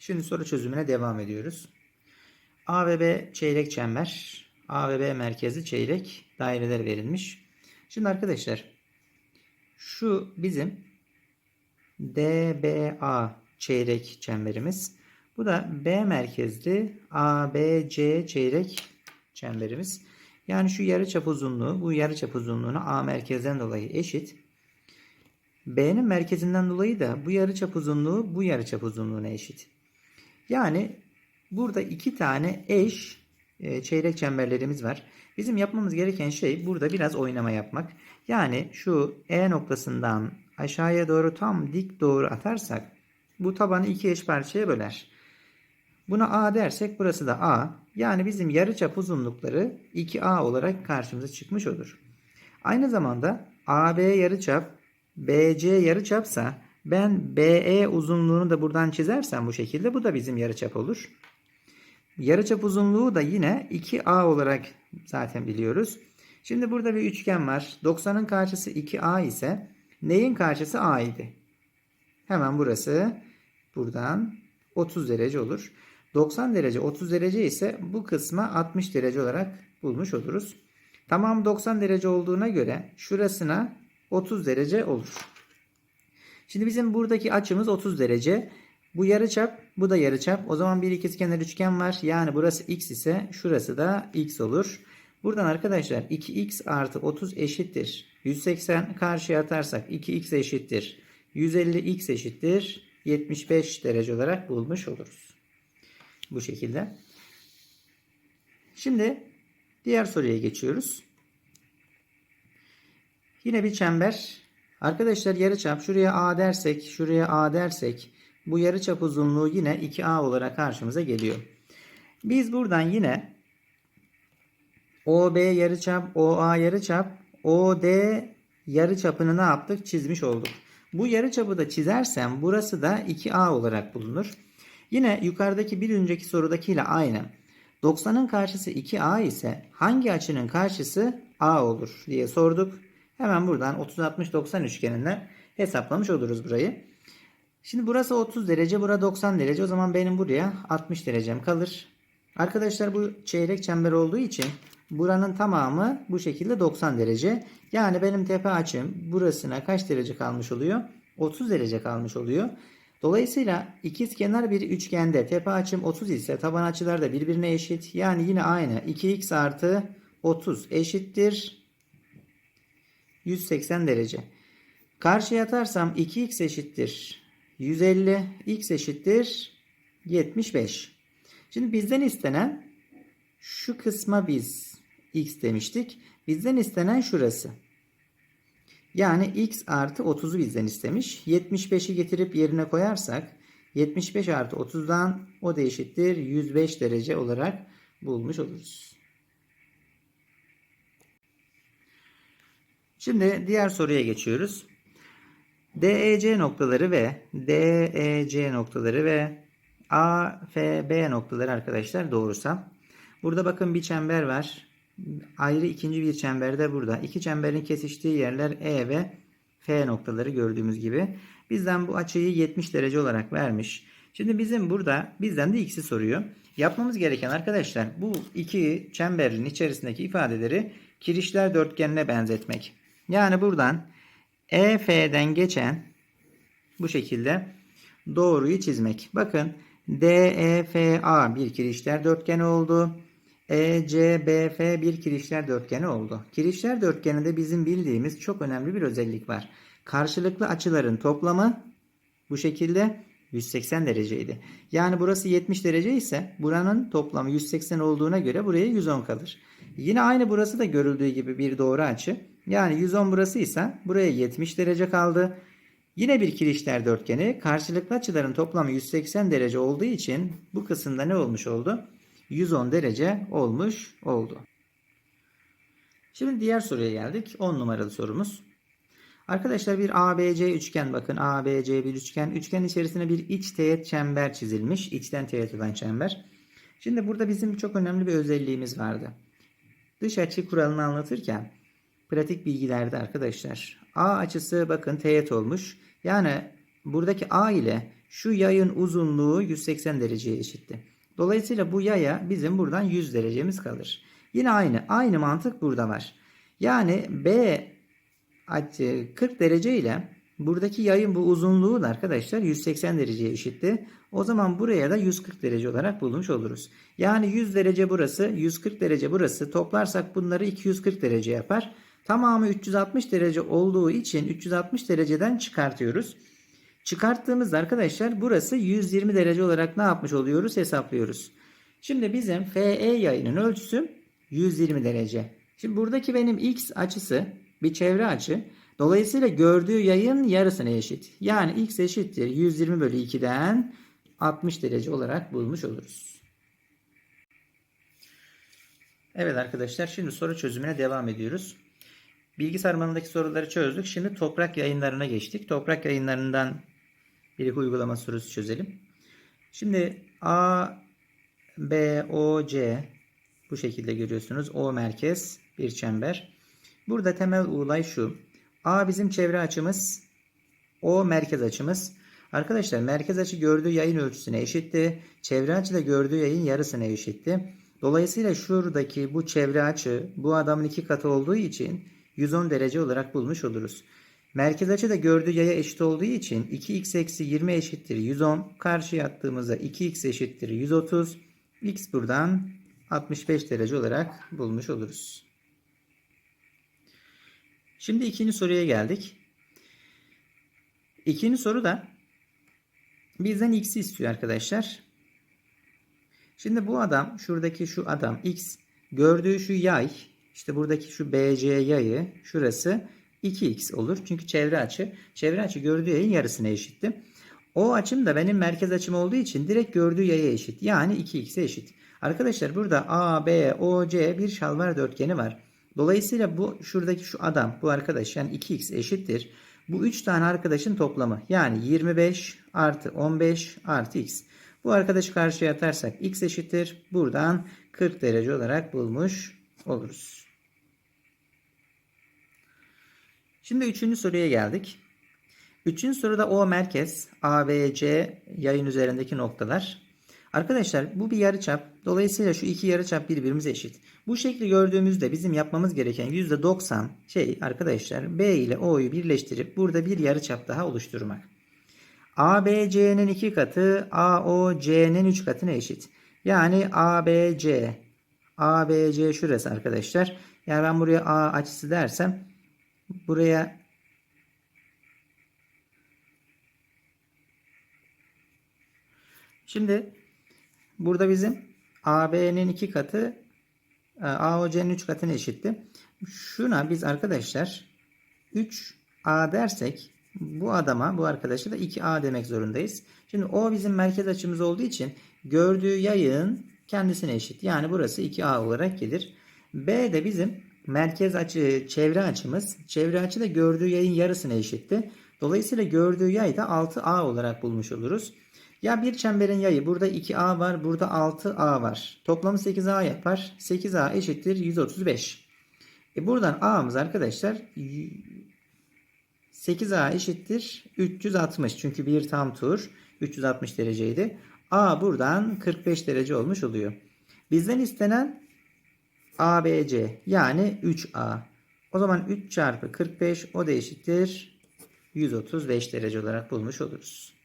Şimdi soru çözümüne devam ediyoruz. A ve B çeyrek çember. A ve B merkezi çeyrek daireler verilmiş. Şimdi arkadaşlar şu bizim DBA çeyrek çemberimiz. Bu da B merkezli ABC çeyrek çemberimiz. Yani şu yarıçap uzunluğu bu yarıçap uzunluğuna A merkezden dolayı eşit. B'nin merkezinden dolayı da bu yarıçap uzunluğu bu yarıçap uzunluğuna eşit. Yani burada iki tane eş e, çeyrek çemberlerimiz var. Bizim yapmamız gereken şey burada biraz oynama yapmak. Yani şu E noktasından aşağıya doğru tam dik doğru atarsak bu tabanı iki eş parçaya böler. Buna A dersek burası da A. Yani bizim yarıçap uzunlukları 2A olarak karşımıza çıkmış olur. Aynı zamanda AB yarıçap BC yarıçapsa ben BE uzunluğunu da buradan çizersem bu şekilde bu da bizim yarıçap olur. Yarıçap uzunluğu da yine 2A olarak zaten biliyoruz. Şimdi burada bir üçgen var. 90'ın karşısı 2A ise neyin karşısı A idi? Hemen burası buradan 30 derece olur. 90 derece 30 derece ise bu kısma 60 derece olarak bulmuş oluruz. Tamam 90 derece olduğuna göre şurasına 30 derece olur. Şimdi bizim buradaki açımız 30 derece. Bu yarıçap, bu da yarıçap. O zaman bir ikizkenar üçgen var. Yani burası x ise şurası da x olur. Buradan arkadaşlar 2x artı 30 eşittir. 180 karşıya atarsak 2x eşittir. 150x eşittir. 75 derece olarak bulmuş oluruz. Bu şekilde. Şimdi diğer soruya geçiyoruz. Yine bir çember. Arkadaşlar yarıçap şuraya A dersek, şuraya A dersek bu yarıçap uzunluğu yine 2A olarak karşımıza geliyor. Biz buradan yine OB yarıçap, OA yarıçap, OD yarıçapını ne yaptık? Çizmiş olduk. Bu yarıçapı da çizersem burası da 2A olarak bulunur. Yine yukarıdaki bir önceki sorudakiyle aynı. 90'ın karşısı 2A ise hangi açının karşısı A olur diye sorduk. Hemen buradan 30-60-90 üçgeninden hesaplamış oluruz burayı. Şimdi burası 30 derece, bura 90 derece. O zaman benim buraya 60 derecem kalır. Arkadaşlar bu çeyrek çember olduğu için buranın tamamı bu şekilde 90 derece. Yani benim tepe açım burasına kaç derece kalmış oluyor? 30 derece kalmış oluyor. Dolayısıyla ikiz kenar bir üçgende tepe açım 30 ise taban açılar da birbirine eşit. Yani yine aynı. 2x artı 30 eşittir 180 derece. Karşıya atarsam 2x eşittir 150, x eşittir 75. Şimdi bizden istenen şu kısma biz x demiştik. Bizden istenen şurası. Yani x artı 30'u bizden istemiş. 75'i getirip yerine koyarsak 75 artı 30'dan o da eşittir 105 derece olarak bulmuş oluruz. Şimdi diğer soruya geçiyoruz. DEC noktaları ve DEC noktaları ve AFB noktaları arkadaşlar doğrusam. Burada bakın bir çember var. Ayrı ikinci bir çember de burada. İki çemberin kesiştiği yerler E ve F noktaları gördüğümüz gibi. Bizden bu açıyı 70 derece olarak vermiş. Şimdi bizim burada bizden de x'i soruyor. Yapmamız gereken arkadaşlar bu iki çemberin içerisindeki ifadeleri kirişler dörtgenine benzetmek. Yani buradan EF'den geçen bu şekilde doğruyu çizmek. Bakın DEFA bir kirişler dörtgeni oldu. ECBF bir kirişler dörtgeni oldu. Kirişler dörtgeninde bizim bildiğimiz çok önemli bir özellik var. Karşılıklı açıların toplamı bu şekilde 180 dereceydi. Yani burası 70 derece ise buranın toplamı 180 olduğuna göre buraya 110 kalır. Yine aynı burası da görüldüğü gibi bir doğru açı. Yani 110 burası ise buraya 70 derece kaldı. Yine bir kirişler dörtgeni karşılıklı açıların toplamı 180 derece olduğu için bu kısımda ne olmuş oldu? 110 derece olmuş oldu. Şimdi diğer soruya geldik. 10 numaralı sorumuz. Arkadaşlar bir ABC üçgen bakın ABC bir üçgen. Üçgen içerisine bir iç teğet çember çizilmiş. İçten teğet olan çember. Şimdi burada bizim çok önemli bir özelliğimiz vardı. Dış açı kuralını anlatırken pratik bilgilerde arkadaşlar A açısı bakın teğet olmuş. Yani buradaki A ile Şu yayın uzunluğu 180 dereceye eşitti. Dolayısıyla bu yaya bizim buradan 100 derecemiz kalır. Yine aynı. Aynı mantık burada var. Yani B açı 40 derece ile buradaki yayın bu uzunluğu da arkadaşlar 180 dereceye eşitti. O zaman buraya da 140 derece olarak bulmuş oluruz. Yani 100 derece burası, 140 derece burası. Toplarsak bunları 240 derece yapar. Tamamı 360 derece olduğu için 360 dereceden çıkartıyoruz. Çıkarttığımızda arkadaşlar burası 120 derece olarak ne yapmış oluyoruz hesaplıyoruz. Şimdi bizim FE yayının ölçüsü 120 derece. Şimdi buradaki benim x açısı bir çevre açı. Dolayısıyla gördüğü yayın yarısına eşit. Yani x eşittir 120 bölü 2'den 60 derece olarak bulmuş oluruz. Evet arkadaşlar şimdi soru çözümüne devam ediyoruz. Bilgi sarmalındaki soruları çözdük. Şimdi toprak yayınlarına geçtik. Toprak yayınlarından bir uygulama sorusu çözelim. Şimdi A, B, O, C bu şekilde görüyorsunuz. O merkez bir çember. Burada temel olay şu. A bizim çevre açımız. O merkez açımız. Arkadaşlar merkez açı gördüğü yayın ölçüsüne eşitti. Çevre açı da gördüğü yayın yarısına eşitti. Dolayısıyla şuradaki bu çevre açı bu adamın iki katı olduğu için 110 derece olarak bulmuş oluruz. Merkez açı da gördüğü yaya eşit olduğu için 2x eksi 20 eşittir 110. Karşıya attığımızda 2x eşittir 130. x buradan 65 derece olarak bulmuş oluruz. Şimdi ikinci soruya geldik. İkinci soru da bizden x'i istiyor arkadaşlar. Şimdi bu adam şuradaki şu adam x gördüğü şu yay işte buradaki şu BC yayı şurası 2x olur. Çünkü çevre açı. Çevre açı gördüğü yayın yarısına eşitti. O açım da benim merkez açım olduğu için direkt gördüğü yaya eşit. Yani 2x'e eşit. Arkadaşlar burada A, B, O, C bir şalvar dörtgeni var. Dolayısıyla bu şuradaki şu adam bu arkadaş yani 2x eşittir. Bu 3 tane arkadaşın toplamı. Yani 25 artı 15 artı x. Bu arkadaşı karşıya atarsak x eşittir. Buradan 40 derece olarak bulmuş oluruz. Şimdi üçüncü soruya geldik. Üçüncü soruda O merkez, A, B, C yayın üzerindeki noktalar. Arkadaşlar bu bir yarıçap. Dolayısıyla şu iki yarıçap birbirimize eşit. Bu şekli gördüğümüzde bizim yapmamız gereken %90 şey arkadaşlar B ile O'yu birleştirip burada bir yarıçap daha oluşturmak. ABC'nin iki katı AOC'nin üç katına eşit. Yani ABC ABC şurası arkadaşlar. Yani ben buraya A açısı dersem buraya Şimdi burada bizim AB'nin iki katı e, AOC'nin üç katına eşitti. Şuna biz arkadaşlar 3A dersek bu adama bu arkadaşa da 2A demek zorundayız. Şimdi O bizim merkez açımız olduğu için gördüğü yayın kendisine eşit. Yani burası 2A olarak gelir. B de bizim merkez açı çevre açımız. Çevre açı da gördüğü yayın yarısına eşitti. Dolayısıyla gördüğü yay da 6A olarak bulmuş oluruz. Ya bir çemberin yayı burada 2A var, burada 6A var. Toplamı 8A yapar. 8A eşittir 135. E buradan A'mız arkadaşlar 8A eşittir 360. Çünkü bir tam tur 360 dereceydi. A buradan 45 derece olmuş oluyor. Bizden istenen ABC yani 3A. O zaman 3 çarpı 45 o da eşittir 135 derece olarak bulmuş oluruz.